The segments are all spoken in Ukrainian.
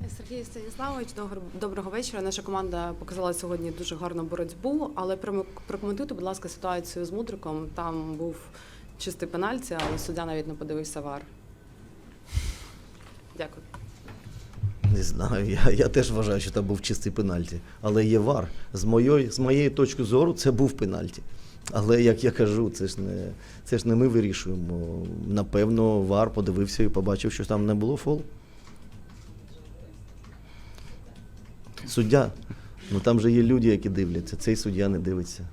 Сергій Станіславович, добр- доброго вечора. Наша команда показала сьогодні дуже гарну боротьбу, але прокоментуйте, будь ласка, ситуацію з Мудриком. Там був чистий пенальті, але суддя навіть не подивився вар. Дякую. Не знаю, я, я теж вважаю, що там був чистий пенальті. Але є вар. З моєї, з моєї точки зору, це був пенальті. Але як я кажу, це ж не, це ж не ми вирішуємо. Напевно, вар подивився і побачив, що там не було фолу. Суддя. Ну там же є люди, які дивляться. Цей суддя не дивиться.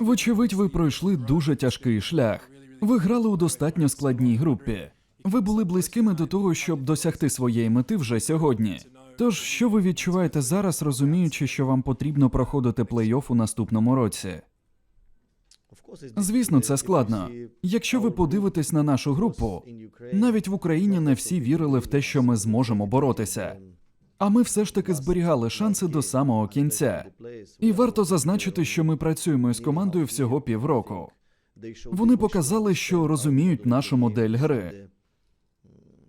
Вочевидь, ви пройшли дуже тяжкий шлях. Ви грали у достатньо складній групі. Ви були близькими до того, щоб досягти своєї мети вже сьогодні. Тож, що ви відчуваєте зараз, розуміючи, що вам потрібно проходити плей-офф у наступному році? Звісно, це складно. Якщо ви подивитесь на нашу групу, навіть в Україні не всі вірили в те, що ми зможемо боротися. А ми все ж таки зберігали шанси до самого кінця. І варто зазначити, що ми працюємо із командою всього півроку. Вони показали, що розуміють нашу модель гри.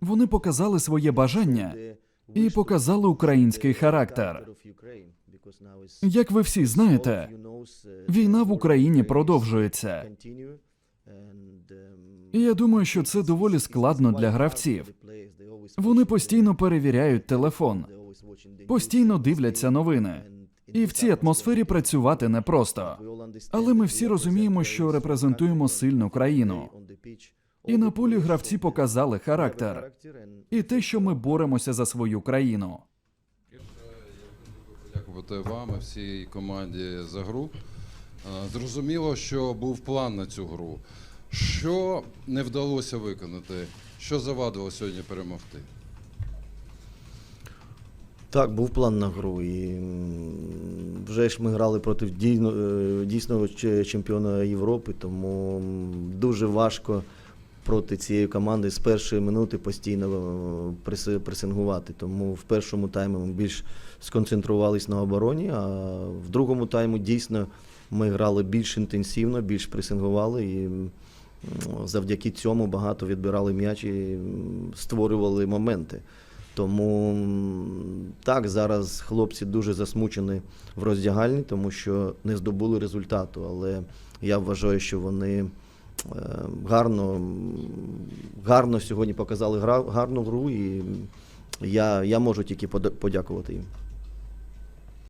Вони показали своє бажання і показали український характер. Як ви всі знаєте, війна в Україні продовжується. І я думаю, що це доволі складно для гравців. Вони постійно перевіряють телефон, постійно дивляться новини. І в цій атмосфері працювати непросто. Але ми всі розуміємо, що репрезентуємо сильну країну. І на полі гравці показали характер і те, що ми боремося за свою країну. Дякувати вам і всій команді за гру. Е, Зрозуміло, що був план на цю гру. Що не вдалося виконати? Що завадило сьогодні перемогти? Так, був план на гру. І вже ж ми грали проти е, дійсного чемпіона Європи, тому дуже важко проти цієї команди з першої минути постійно е, пресингувати. Тому в першому таймі ми більш сконцентрувались на обороні, а в другому таймі дійсно ми грали більш інтенсивно, більш пресингували і завдяки цьому багато відбирали м'яч і створювали моменти. Тому так, зараз хлопці дуже засмучені в роздягальні, тому що не здобули результату. Але я вважаю, що вони гарно, гарно сьогодні показали гарну гру, і я, я можу тільки подякувати їм.